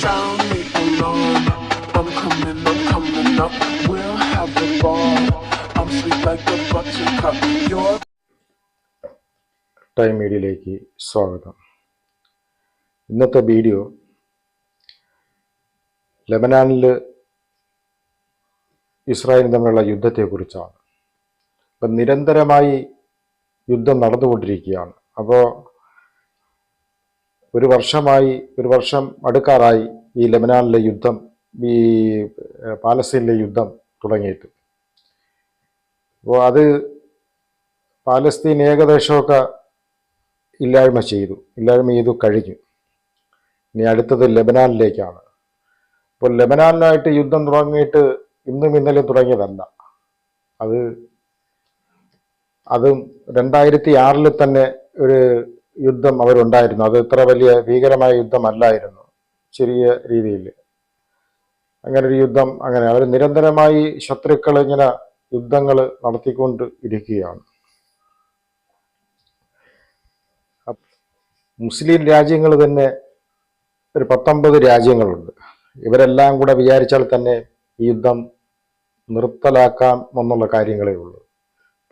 found me alarm. I'm coming, I'm coming up. We'll have a ball. I'm sweet like a buttercup. You're time മീഡിയയിലേക്ക് സ്വാഗതം ഇന്നത്തെ video ലെബനാനിൽ ഇസ്രായേലും തമ്മിലുള്ള യുദ്ധത്തെക്കുറിച്ചാണ് അപ്പം നിരന്തരമായി യുദ്ധം നടന്നുകൊണ്ടിരിക്കുകയാണ് അപ്പോൾ ഒരു വർഷമായി ഒരു വർഷം അടുക്കാറായി ഈ ലെബനാനിലെ യുദ്ധം ഈ പാലസ്തീനിലെ യുദ്ധം തുടങ്ങിയിട്ട്. അപ്പോൾ അത് പാലസ്തീൻ ഏകദേശമൊക്കെ ഇല്ലായ്മ ചെയ്തു. ഇല്ലായ്മ ചെയ്തു കഴിഞ്ഞു. ഇനി അടുത്തത് ലെബനാനിലേക്കാണ്. അപ്പോൾ ലെബനാനിലായിട്ട് യുദ്ധം തുടങ്ങിയിട്ട് ഇന്നും ഇന്നലെ തുടങ്ങിയതല്ല. അത് അതും രണ്ടായിരത്തി ആറിൽ തന്നെ ഒരു യുദ്ധം അവരുണ്ടായിരുന്നു. അത് ഇത്ര വലിയ ഭീകരമായ യുദ്ധമല്ലായിരുന്നു ചെറിയ രീതിയിൽ. അങ്ങനെ ഒരു യുദ്ധം അങ്ങനെ അവർ നിരന്തരമായി ശത്രുക്കൾ ഇങ്ങനെ യുദ്ധങ്ങൾ നടത്തിക്കൊണ്ട് ഇരിക്കുകയാണ്. മുസ്ലിം രാജ്യങ്ങൾ തന്നെ ഒരു പത്തൊമ്പത് രാജ്യങ്ങളുണ്ട്. ഇവരെല്ലാം കൂടെ വിചാരിച്ചാൽ തന്നെ ഈ യുദ്ധം നിർത്തലാക്കാം എന്നുള്ള കാര്യങ്ങളേ ഉള്ളൂ.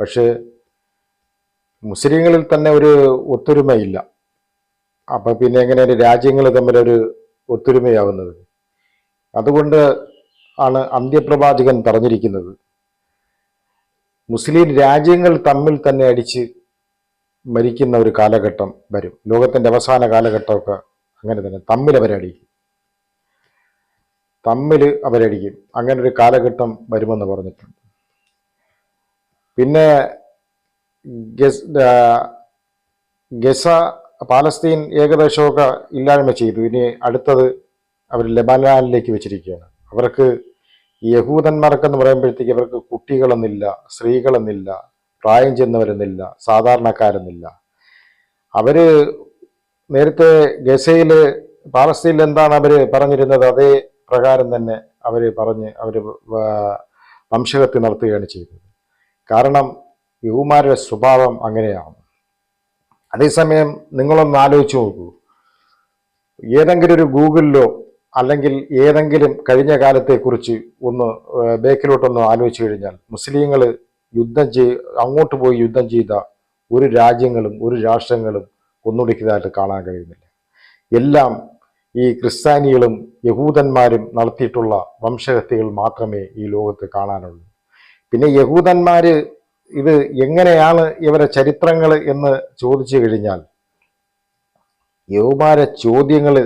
പക്ഷേ മുസ്ലിങ്ങളിൽ തന്നെ ഒരു ഒത്തൊരുമയില്ല. അപ്പം പിന്നെ എങ്ങനെയാണ് രാജ്യങ്ങൾ തമ്മിലൊരു ഒത്തൊരുമയാവുന്നത്? അതുകൊണ്ട് ആണ് അന്ത്യപ്രവാചകൻ പറഞ്ഞിരിക്കുന്നത്. മുസ്ലിം രാജ്യങ്ങൾ തമ്മിൽ തന്നെ അടിച്ച് മരിക്കുന്ന ഒരു കാലഘട്ടം വരും. ലോകത്തിന്റെ അവസാന കാലഘട്ടമൊക്കെ അങ്ങനെ തന്നെ. തമ്മിൽ അവരടിക്കും തമ്മിൽ അവരടിക്കും അങ്ങനെ ഒരു കാലഘട്ടം വരുമെന്ന് പറഞ്ഞിട്ടുണ്ട്. പിന്നെ ഗസ് പാലസ്തീൻ ഏകദേശമൊക്കെ ഇല്ലായ്മ ചെയ്തു. ഇനി അടുത്തത് അവർ ലെബനാനിലേക്ക് വെച്ചിരിക്കുകയാണ്. അവർക്ക് യഹൂദന്മാർക്കെന്ന് പറയുമ്പോഴത്തേക്ക് അവർക്ക് കുട്ടികളെന്നില്ല സ്ത്രീകളെന്നില്ല പ്രായം ചെന്നവരെന്നില്ല സാധാരണക്കാരെന്നില്ല അവർ നേരത്തെ ഗസയിൽ പാലസ്തീനിൽ എന്താണ് അവർ പറഞ്ഞിരുന്നത്? അതേ പ്രകാരം തന്നെ അവർ പറഞ്ഞ് അവർ വംശകത്തി നടത്തുകയാണ് ചെയ്തത്. കാരണം യുവമാരുടെ സ്വഭാവം അങ്ങനെയാണ്. അതേസമയം നിങ്ങളൊന്ന് ആലോചിച്ച് നോക്കൂ. ഏതെങ്കിലും ഒരു ഗൂഗിളിലോ അല്ലെങ്കിൽ ഏതെങ്കിലും കഴിഞ്ഞ കാലത്തെക്കുറിച്ച് ഒന്ന് ബേക്കിലോട്ടൊന്ന് ആലോചിച്ച് കഴിഞ്ഞാൽ മുസ്ലിങ്ങൾ യുദ്ധം ചെയ് അങ്ങോട്ട് പോയി യുദ്ധം ചെയ്ത ഒരു രാജ്യങ്ങളും ഒരു രാഷ്ട്രങ്ങളും ഒന്നുടിക്കുന്നതായിട്ട് കാണാൻ കഴിയുന്നില്ല. എല്ലാം ഈ ക്രിസ്ത്യാനികളും യഹൂദന്മാരും നടത്തിയിട്ടുള്ള വംശഹത്യകൾ മാത്രമേ ഈ ലോകത്ത് കാണാനുള്ളൂ. പിന്നെ യഹൂദന്മാര് ഇത് എങ്ങനെയാണ് ഇവരെ ചരിത്രങ്ങൾ എന്ന് ചോദിച്ചു കഴിഞ്ഞാൽ യൗമാര ചോദ്യങ്ങൾ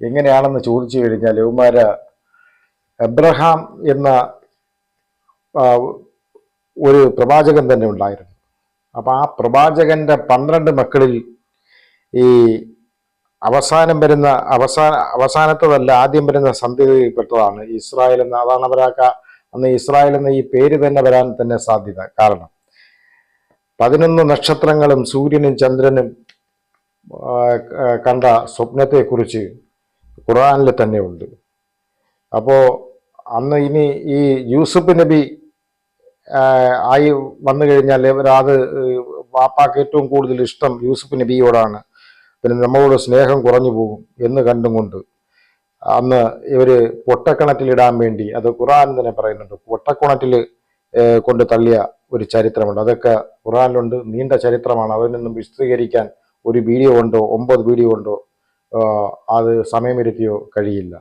എങ്ങനെയാണെന്ന് ചോദിച്ചു കഴിഞ്ഞാൽ യൗമാര എബ്രഹാം എന്ന ഒരു പ്രവാചകൻ തന്നെ ഉണ്ടായിരുന്നു. അപ്പോൾ ആ പ്രവാചകന്റെ പന്ത്രണ്ട് മക്കളിൽ ഈ അവസാനം വരുന്ന അവസാന അവസാനത്തതല്ല ആദ്യം വരുന്ന സന്ധിയിൽപ്പെട്ടതാണ് ഇസ്രായേൽ എന്ന അതാണ് അവരാക്ക അന്ന് ഇസ്രായേൽ എന്ന ഈ പേര് തന്നെ വരാൻ തന്നെ സാധ്യത കാരണം പതിനൊന്ന് നക്ഷത്രങ്ങളും സൂര്യനും ചന്ദ്രനും കണ്ട സ്വപ്നത്തെക്കുറിച്ച് ഖുറാനിൽ തന്നെ ഉണ്ട് അപ്പോൾ അന്ന് ഇനി ഈ യൂസുഫ് നബി ആയി വന്നു കഴിഞ്ഞാൽ അത് വാപ്പാക്ക് ഏറ്റവും കൂടുതൽ ഇഷ്ടം യൂസുഫ് നബിയോടാണ്. പിന്നെ നമ്മളോട് സ്നേഹം കുറഞ്ഞു പോകും എന്ന് കണ്ടും കൊണ്ട് അന്ന് ഇവർ പൊട്ടക്കിണറ്റിലിടാൻ വേണ്ടി അത് ഖുറാൻ തന്നെ പറയുന്നുണ്ട് പൊട്ടക്കിണറ്റിൽ കൊണ്ട് തള്ളിയ ഒരു ചരിത്രമുണ്ട്. അതൊക്കെ ഖുറാനിലുണ്ട് നീണ്ട ചരിത്രമാണ്. അതിനൊന്നും വിശദീകരിക്കാൻ ഒരു വീഡിയോ ഉണ്ടോ ഒമ്പത് വീഡിയോ ഉണ്ടോ അത് സമയമിരുത്തിയോ കഴിയില്ല.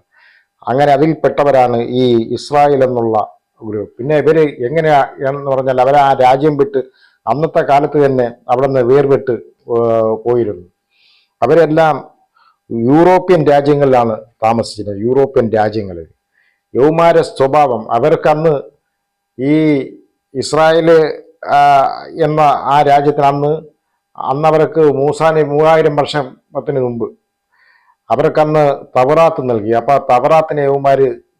അങ്ങനെ അതിൽപ്പെട്ടവരാണ് ഈ ഇസ്രായേൽ എന്നുള്ള ഗ്രൂപ്പ് പിന്നെ ഇവർ എങ്ങനെയാ എന്ന് പറഞ്ഞാൽ അവർ ആ രാജ്യം വിട്ട് അന്നത്തെ കാലത്ത് തന്നെ അവിടെ നിന്ന് വേർപെട്ട് പോയിരുന്നു. അവരെല്ലാം യൂറോപ്യൻ രാജ്യങ്ങളിലാണ് താമസിച്ചിരുന്നത്. യൂറോപ്യൻ രാജ്യങ്ങളിൽ യൗമാര സ്വഭാവം. അവർക്കന്ന് ഈ ഇസ്രായേൽ എന്ന ആ രാജ്യത്തിന് അന്ന് അന്നവർക്ക് മൂസാന് മൂവായിരം വർഷത്തിന് മുമ്പ് അവർക്കന്ന് തവറാത്ത് നൽകി. അപ്പോൾ ആ തവറാത്തിനെ യൗമാർ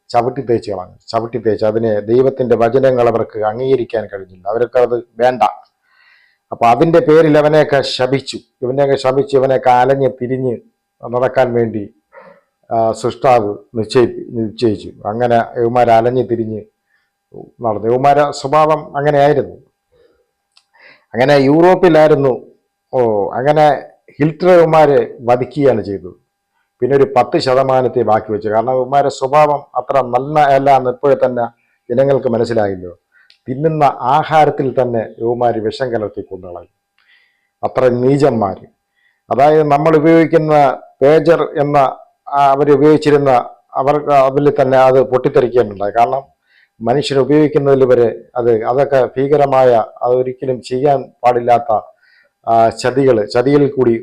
ചവിട്ടി തേച്ച് കളഞ്ഞു. ചവിട്ടി തേച്ച് അതിനെ ദൈവത്തിന്റെ വചനങ്ങൾ അവർക്ക് അംഗീകരിക്കാൻ കഴിഞ്ഞില്ല. അവർക്ക് അത് വേണ്ട. അപ്പോൾ അതിന്റെ പേരിൽ അവനെയൊക്കെ ശപിച്ചു. ഇവനെയൊക്കെ ശപിച്ച് ഇവനെയൊക്കെ അലഞ്ഞ് തിരിഞ്ഞ് നടക്കാൻ വേണ്ടി സൃഷ്ടാവ് നിശ്ചയി നിശ്ചയിച്ചു. അങ്ങനെ യവമാർ അലഞ്ഞു തിരിഞ്ഞ് നടന്നു. യവമാര സ്വഭാവം അങ്ങനെയായിരുന്നു. അങ്ങനെ യൂറോപ്പിലായിരുന്നു. ഓ അങ്ങനെ ഹിൽട്ടർമാരെ വധിക്കുകയാണ് ചെയ്തത്. പിന്നെ ഒരു പത്ത് ശതമാനത്തെ ബാക്കി വെച്ചു. കാരണം ഇവന്മാരുടെ സ്വഭാവം അത്ര നല്ല അല്ല എന്നിപ്പോഴെ തന്നെ ജനങ്ങൾക്ക് മനസ്സിലായില്ലോ. തിന്നുന്ന ആഹാരത്തിൽ തന്നെ യുവമാർ വിഷം കലർത്തി കൊണ്ടുകളയും അത്ര നീചന്മാർ അതായത് നമ്മൾ ഉപയോഗിക്കുന്ന പേജർ എന്ന അവർ ഉപയോഗിച്ചിരുന്ന അവർക്ക് അതിൽ തന്നെ അത് പൊട്ടിത്തെറിക്കേണ്ടതായി കാരണം മനുഷ്യർ ഉപയോഗിക്കുന്നതിൽ വരെ അത് അതൊക്കെ ഭീകരമായ അതൊരിക്കലും ചെയ്യാൻ പാടില്ലാത്ത ചതികൾ ചതിയിൽ കൂടി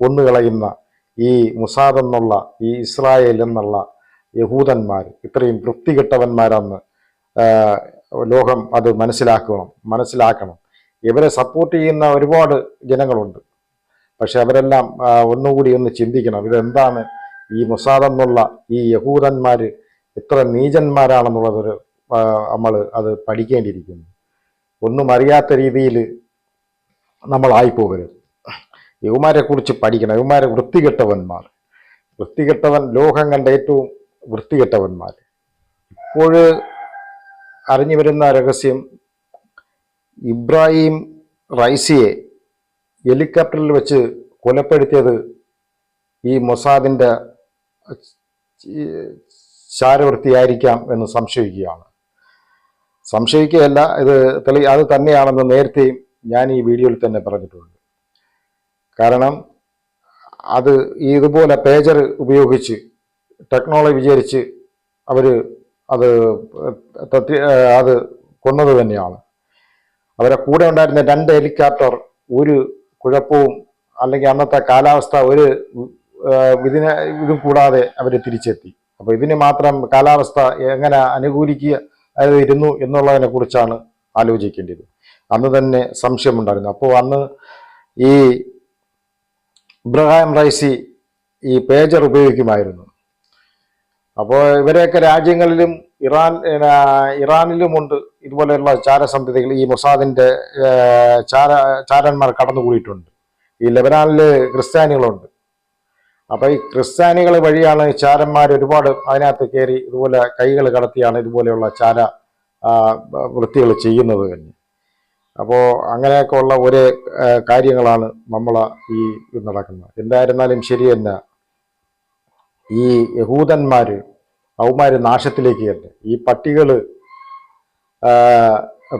കൊന്നുകളയുന്ന ഈ മുസാദ് എന്നുള്ള ഈ ഇസ്രായേൽ എന്നുള്ള യഹൂദന്മാർ ഇത്രയും വൃത്തികെട്ടവന്മാരെന്ന് ലോകം അത് മനസ്സിലാക്കണം മനസ്സിലാക്കണം. ഇവരെ സപ്പോർട്ട് ചെയ്യുന്ന ഒരുപാട് ജനങ്ങളുണ്ട്. പക്ഷെ അവരെല്ലാം ഒന്നുകൂടി ഒന്ന് ചിന്തിക്കണം ഇതെന്താണ് ഈ മുസാദ് എന്നുള്ള ഈ യഹൂദന്മാർ എത്ര നീചന്മാരാണെന്നുള്ളതൊരു നമ്മൾ അത് പഠിക്കേണ്ടിയിരിക്കുന്നു. ഒന്നും അറിയാത്ത രീതിയിൽ നമ്മളായിപ്പോകരുത്. കുറിച്ച് പഠിക്കണം. യവമാരെ വൃത്തികെട്ടവന്മാർ. വൃത്തികെട്ടവൻ ലോകം കണ്ട ഏറ്റവും വൃത്തികെട്ടവന്മാർ ഇപ്പോൾ അറിഞ്ഞു വരുന്ന രഹസ്യം ഇബ്രാഹിം റൈസിയെ ഹെലികോപ്റ്ററിൽ വെച്ച് കൊലപ്പെടുത്തിയത് ഈ മൊസാദിന്റെ ചാരവൃത്തിയായിരിക്കാം എന്ന് സംശയിക്കുകയാണ്. സംശയിക്കുകയല്ല ഇത് തെളി അത് തന്നെയാണെന്ന് നേരത്തെയും ഞാൻ ഈ വീഡിയോയിൽ തന്നെ പറഞ്ഞിട്ടുണ്ട്. കാരണം അത് ഇതുപോലെ പേജർ ഉപയോഗിച്ച് ടെക്നോളജി വിചാരിച്ച് അവർ അത് അത് കൊന്നത് തന്നെയാണ്. അവരെ കൂടെ ഉണ്ടായിരുന്ന രണ്ട് ഹെലികോപ്റ്റർ ഒരു കുഴപ്പവും അല്ലെങ്കിൽ അന്നത്തെ കാലാവസ്ഥ ഒരു ഇതിനെ ഇതും കൂടാതെ അവർ തിരിച്ചെത്തി. അപ്പോൾ ഇതിന് മാത്രം കാലാവസ്ഥ എങ്ങനെ അനുകൂലിക്കുക ഇരുന്നു എന്നുള്ളതിനെ കുറിച്ചാണ് ആലോചിക്കേണ്ടത് അന്ന് തന്നെ സംശയമുണ്ടായിരുന്നു. അപ്പോൾ അന്ന് ഈ ഇബ്രഹാം റൈസി ഈ പേജർ ഉപയോഗിക്കുമായിരുന്നു. അപ്പോൾ ഇവരെയൊക്കെ രാജ്യങ്ങളിലും ഇറാൻ ഇറാനിലുമുണ്ട്. ഇതുപോലെയുള്ള ചാരസന്ധ്യതകൾ ഈ മൊസാദിന്റെ ചാര ചാരന്മാർ കടന്നുകൂടിയിട്ടുണ്ട്. ഈ ലെബനാനിൽ ക്രിസ്ത്യാനികളുണ്ട്. അപ്പോൾ ഈ ക്രിസ്ത്യാനികൾ വഴിയാണ് ചാരന്മാർ ഒരുപാട് അതിനകത്ത് കയറി ഇതുപോലെ കൈകൾ കടത്തിയാണ് ഇതുപോലെയുള്ള ചാര വൃത്തികൾ ചെയ്യുന്നത് തന്നെ. അപ്പോൾ അങ്ങനെയൊക്കെ ഉള്ള ഒരേ കാര്യങ്ങളാണ് നമ്മൾ ഈ നടക്കുന്നത്. എന്തായിരുന്നാലും ശരി തന്നെ ഈ യഹൂദന്മാർ അവന്മാർ നാശത്തിലേക്ക് തന്നെ ഈ പട്ടികൾ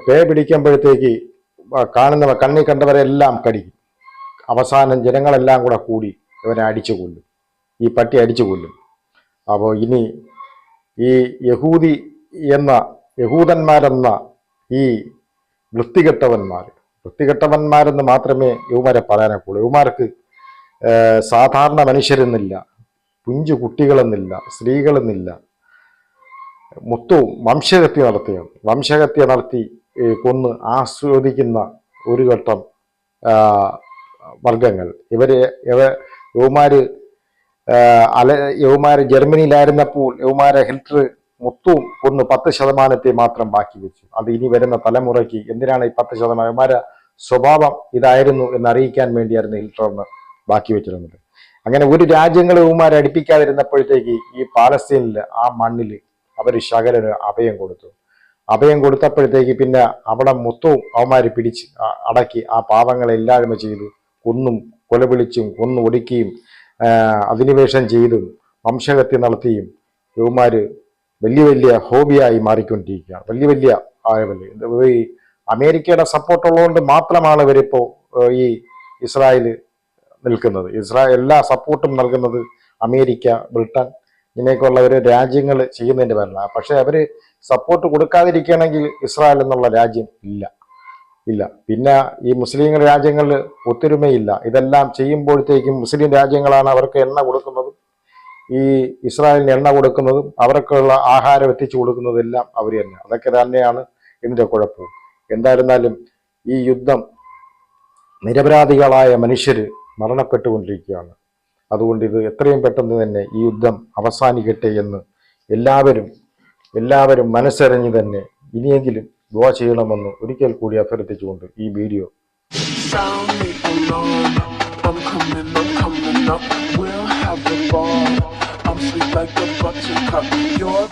പേ പിടിക്കുമ്പോഴത്തേക്ക് കാണുന്നവ കണ്ണി കണ്ടവരെല്ലാം കടിക്കും. അവസാനം ജനങ്ങളെല്ലാം കൂടെ കൂടി ഇവനെ അടിച്ചു കൊല്ലും. ഈ പട്ടി അടിച്ചു കൊല്ലും. അപ്പോൾ ഇനി ഈ യഹൂദി എന്ന യഹൂദന്മാരെന്ന ഈ വൃത്തികെട്ടവന്മാർ വൃത്തികെട്ടവന്മാരെന്ന് മാത്രമേ യുവമാരെ പറയാനൊക്കുള്ളൂ യുവമാർക്ക് സാധാരണ മനുഷ്യരെന്നില്ല. കുഞ്ചു കുട്ടികളെന്നില്ല സ്ത്രീകളെന്നില്ല. മൊത്തവും വംശഹത്യ നടത്തിയാണ്. വംശഹത്യ നടത്തി കൊന്ന് ആസ്വദിക്കുന്ന ഒരു ഘട്ടം വർഗങ്ങൾ. ഇവർ ഇവ യവമാര് അല യവമാര് ജർമ്മനിയിലായിരുന്നപ്പോൾ യുവമാരെ ഹിൽട്ടർ മൊത്തവും കൊന്ന് പത്ത് ശതമാനത്തെ മാത്രം ബാക്കി വെച്ചു. അത് ഇനി വരുന്ന തലമുറയ്ക്ക് എന്തിനാണ് ഈ പത്ത് ശതമാനം? യവമാരെ സ്വഭാവം ഇതായിരുന്നു എന്ന് അറിയിക്കാൻ വേണ്ടിയായിരുന്നു ഹിൽട്ടറിന് ബാക്കി വെച്ചിരുന്നത്. അങ്ങനെ ഒരു രാജ്യങ്ങൾ യുവമാരെ അടുപ്പിക്കാതിരുന്നപ്പോഴത്തേക്ക് ഈ പാലസ്തീനിൽ ആ മണ്ണിൽ അവർ ശകലന് അഭയം കൊടുത്തു. അഭയം കൊടുത്തപ്പോഴത്തേക്ക് പിന്നെ അവിടെ മൊത്തവും അവന്മാർ പിടിച്ച് അടക്കി ആ പാവങ്ങളെ ഇല്ലായ്മ ചെയ്തു. കൊന്നും കൊലവിളിച്ചും കൊന്നു ഒടുക്കിയും അധിനിവേശം ചെയ്തും വംശഹത്യ നടത്തിയും യുവമാര് വലിയ വലിയ ഹോബിയായി മാറിക്കൊണ്ടിരിക്കുകയാണ്. വലിയ വലിയ ആയവൽ ഇത് ഈ അമേരിക്കയുടെ സപ്പോർട്ട് ഉള്ളതുകൊണ്ട് മാത്രമാണ് ഇവരിപ്പോ ഏഹ്, ഈ ഇസ്രായേൽ നിൽക്കുന്നത്. ഇസ്രായേൽ എല്ലാ സപ്പോർട്ടും നൽകുന്നത് അമേരിക്ക ബ്രിട്ടൻ ഇങ്ങനെയൊക്കെയുള്ള ഒരു രാജ്യങ്ങൾ ചെയ്യുന്നതിന്റെ പേരിലാണ്. പക്ഷെ അവർ സപ്പോർട്ട് കൊടുക്കാതിരിക്കുകയാണെങ്കിൽ ഇസ്രായേൽ എന്നുള്ള രാജ്യം ഇല്ല. ഇല്ല. പിന്നെ ഈ മുസ്ലിം രാജ്യങ്ങളിൽ ഒത്തൊരുമയില്ല. ഇതെല്ലാം ചെയ്യുമ്പോഴത്തേക്കും മുസ്ലിം രാജ്യങ്ങളാണ് അവർക്ക് എണ്ണ കൊടുക്കുന്നതും ഈ ഇസ്രായേലിന് എണ്ണ കൊടുക്കുന്നതും അവർക്കുള്ള ആഹാരം എത്തിച്ചു കൊടുക്കുന്നതെല്ലാം അവർ തന്നെ. അതൊക്കെ തന്നെയാണ് ഇതിന്റെ കുഴപ്പം. എന്തായിരുന്നാലും ഈ യുദ്ധം നിരപരാധികളായ മനുഷ്യർ മരണപ്പെട്ടുകൊണ്ടിരിക്കുകയാണ്. അതുകൊണ്ട് ഇത് എത്രയും പെട്ടെന്ന് തന്നെ ഈ യുദ്ധം അവസാനിക്കട്ടെ എന്ന് എല്ലാവരും എല്ലാവരും മനസ്സറിഞ്ഞ് തന്നെ ഇനിയെങ്കിലും ദുവാ ചെയ്യണമെന്ന് ഒരിക്കൽ കൂടി അഭ്യർത്ഥിച്ചുകൊണ്ട് ഈ വീഡിയോ